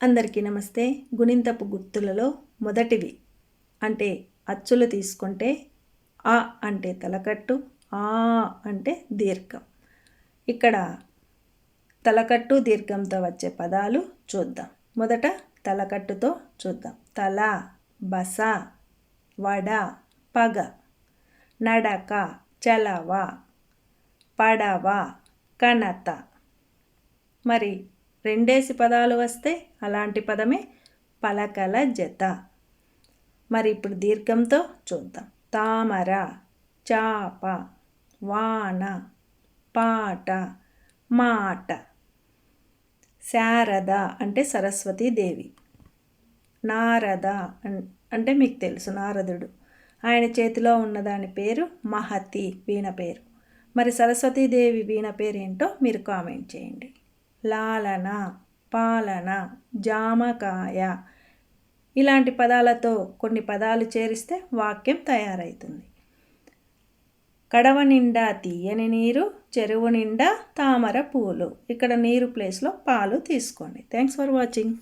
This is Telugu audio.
అందరికీ నమస్తే. గుణింతపు గుర్తులలో మొదటివి అంటే అచ్చులు తీసుకుంటే ఆ అంటే తలకట్టు ఆ అంటే దీర్ఘం. ఇక్కడ తలకట్టు దీర్ఘంతో వచ్చే పదాలు చూద్దాం. మొదట తలకట్టుతో చూద్దాం. తల బస వడ పగ నడక చలవ పడవ కనత మరి రెండేసి పదాలు వస్తే అలాంటి పదమే పలకల జత. మరి ఇప్పుడు దీర్ఘంతో చూద్దాం. తామర చాప వాన పాట మాట. శారద అంటే సరస్వతీదేవి నారద అంటే మీకు తెలుసు నారదుడు. ఆయన చేతిలో ఉన్న దాని పేరు మహతి వీణ పేరు. మరి సరస్వతీదేవి వీణ పేరు ఏంటో మీరు కామెంట్ చేయండి. లాలన పాలన జామకాయ ఇలాంటి పదాలతో కొన్ని పదాలు చేరిస్తే వాక్యం తయారవుతుంది కడవ నిండా తీయని నీరు చెరువు నిండా తామర పూలు. ఇక్కడ నీరు ప్లేస్లో పాలు తీసుకోండి. Thanks for watching.